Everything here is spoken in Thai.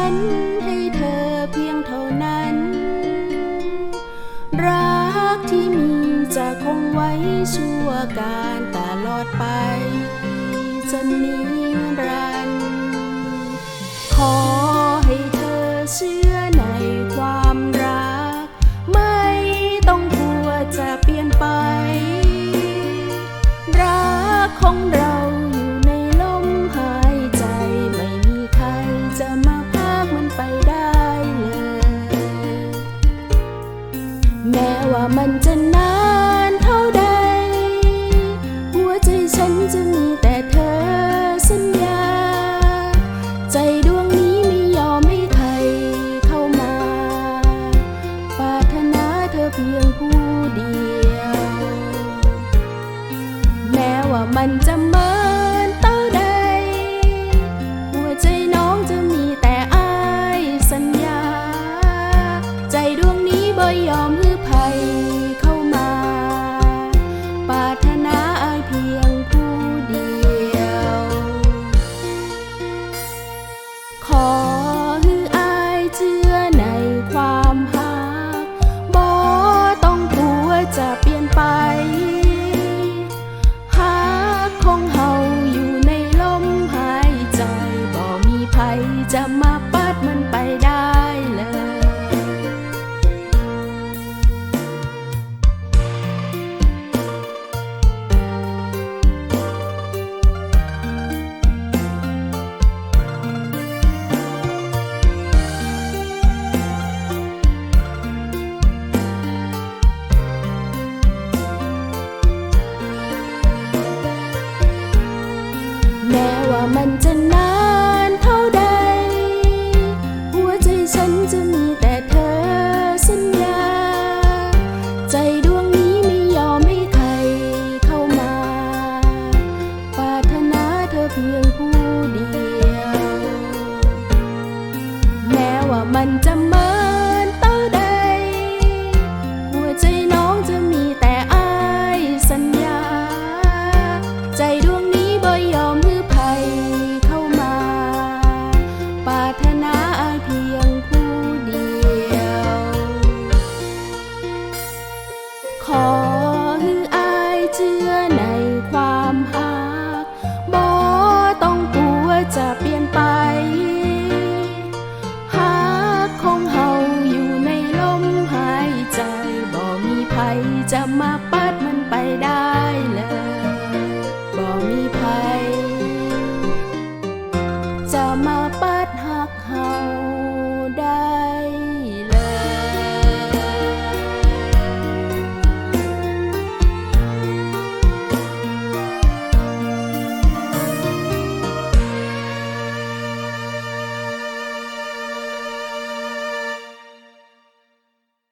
ันให้เธอเพียงเท่านั้น รักที่มีจะคงไว้ชั่วการตลอดไป จนนิรันดร์ขอให้เธอเชื่อในความรัก ไม่ต้องกลัวจะเปลี่ยนไป รักของเราอยู่ในลมหายใจไม่มีใครจะมา ไปได้เลย แม้ว่ามันจะนาน ขอให้อายเจือในความหักบ่ต้องกลัวจะเปลี่ยนไป หากของเฮาอยู่ในลมหายใจ บ่มีภัยจะมา ใจ ขอฮือเจือในความหักบ่ต้องกลัวจะเปลี่ยนไปหักของเฮาอยู่ในลมหายใจบ่มีภัจะมาปัดมันไปได้เลยบ่มีภัจะมา